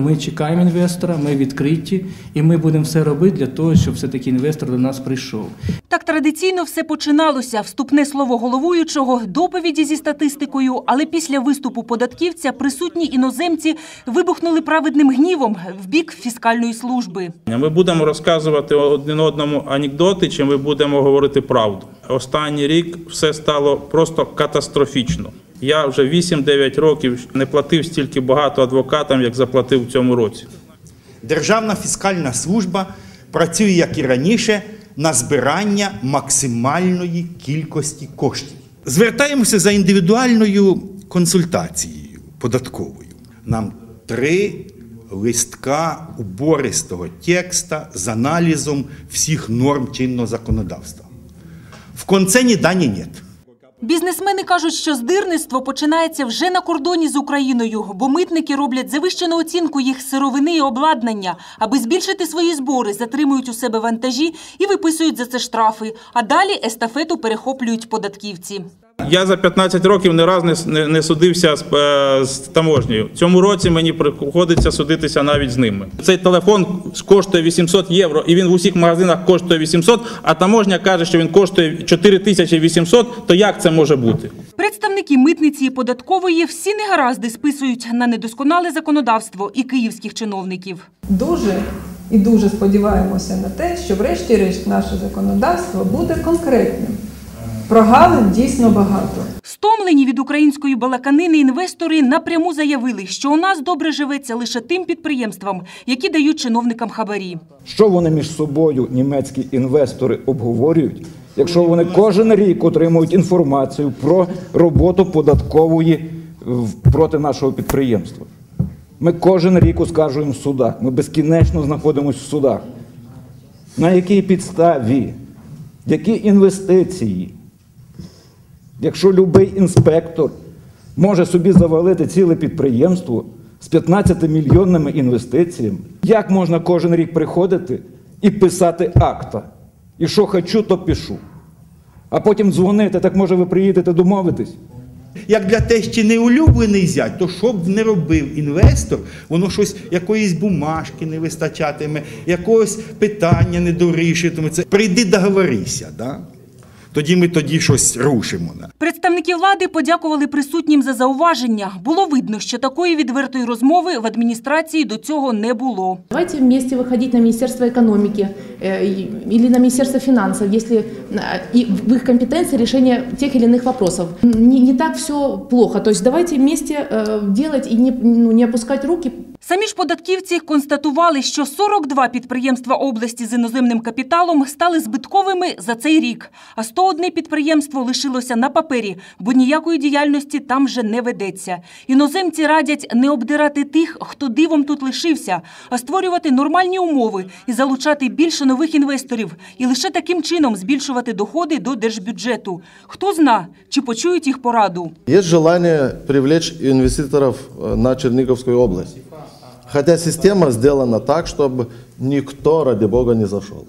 Ми чекаємо інвестора, ми відкриті, і ми будемо все робити для того, щоб все-таки інвестор до нас прийшов. Так традиційно все починалося. Вступне слово головуючого, доповіді зі статистикою. Але після виступу податківця присутні іноземці вибухнули праведним гнівом в бік фіскальної служби. Ми будемо розказувати один одному анекдоти, чи ми будемо говорити правду. Останній рік все стало просто катастрофічно. Я вже 8-9 років не платив стільки багато адвокатам, як заплатив в цьому році. Державна фіскальна служба працює, як і раніше, на збирання максимальної кількості коштів. Звертаємося за індивідуальною консультацією податковою. Нам три листка убористого текста з аналізом всіх норм чинного законодавства. В конце дані нет. Бізнесмени кажуть, що здирництво починається вже на кордоні з Україною, бо митники роблять завищену оцінку їх сировини і обладнання. Аби збільшити свої збори, затримують у себе вантажі і виписують за це штрафи. А далі естафету перехоплюють податківці. Я за 15 років не раз не, не, не судився з, е, з таможнею. Цьому році мені приходиться судитися навіть з ними. Цей телефон коштує 800 євро, і він в усіх магазинах коштує 800, а таможня каже, що він коштує 4800, то як це може бути? Представники митниці і податкової всі негаразди списують на недосконале законодавство і київських чиновників. Дуже і дуже сподіваємося на те, що врешті-решт наше законодавство буде конкретним. Прогалин дійсно багато. Стомлені від української балаканини інвестори напряму заявили, що у нас добре живеться лише тим підприємствам, які дають чиновникам хабарі. Що вони між собою, німецькі інвестори, обговорюють, якщо вони кожен рік отримують інформацію про роботу податкової в- проти нашого підприємства? Ми кожен рік оскаржуємо в судах. Ми безкінечно знаходимося в судах. На якій підставі? Які інвестиції? Якщо будь-який інспектор може собі завалити ціле підприємство з 15 мільйонними інвестиціями, як можна кожен рік приходити і писати акта? І що хочу, то пишу. А потім дзвонити, так може ви приїдете домовитись? Як для тещі не улюблений зять, то що б не робив інвестор, воно щось якоїсь бумажки не вистачатиме, якогось питання не дорішитиме. Прийди договорися. Да? Тоді ми тоді щось рушимо. Да? Представники влади подякували присутнім за зауваження. Було видно, що такої відвертої розмови в адміністрації до цього не було. Давайте вместе выходить на Министерство экономики э, и- или на Министерство финансов, если э, и в их компетенции решение тех или иных вопросов. Не, не так все плохо. То есть давайте вместе э, делать и не, ну, не опускать руки. Самі ж податківці констатували, що 42 підприємства області з іноземним капіталом стали збитковими за цей рік, а 101 підприємство лишилося на папері, бо ніякої діяльності там вже не ведеться. Іноземці радять не обдирати тих, хто дивом тут лишився, а створювати нормальні умови і залучати більше нових інвесторів, і лише таким чином збільшувати доходи до держбюджету. Хто зна, чи почують їх пораду. Есть желание привлечь инвеститоров э, на Черниговскую область. Хотя система сделана так, чтобы никто, ради бога, не зашел.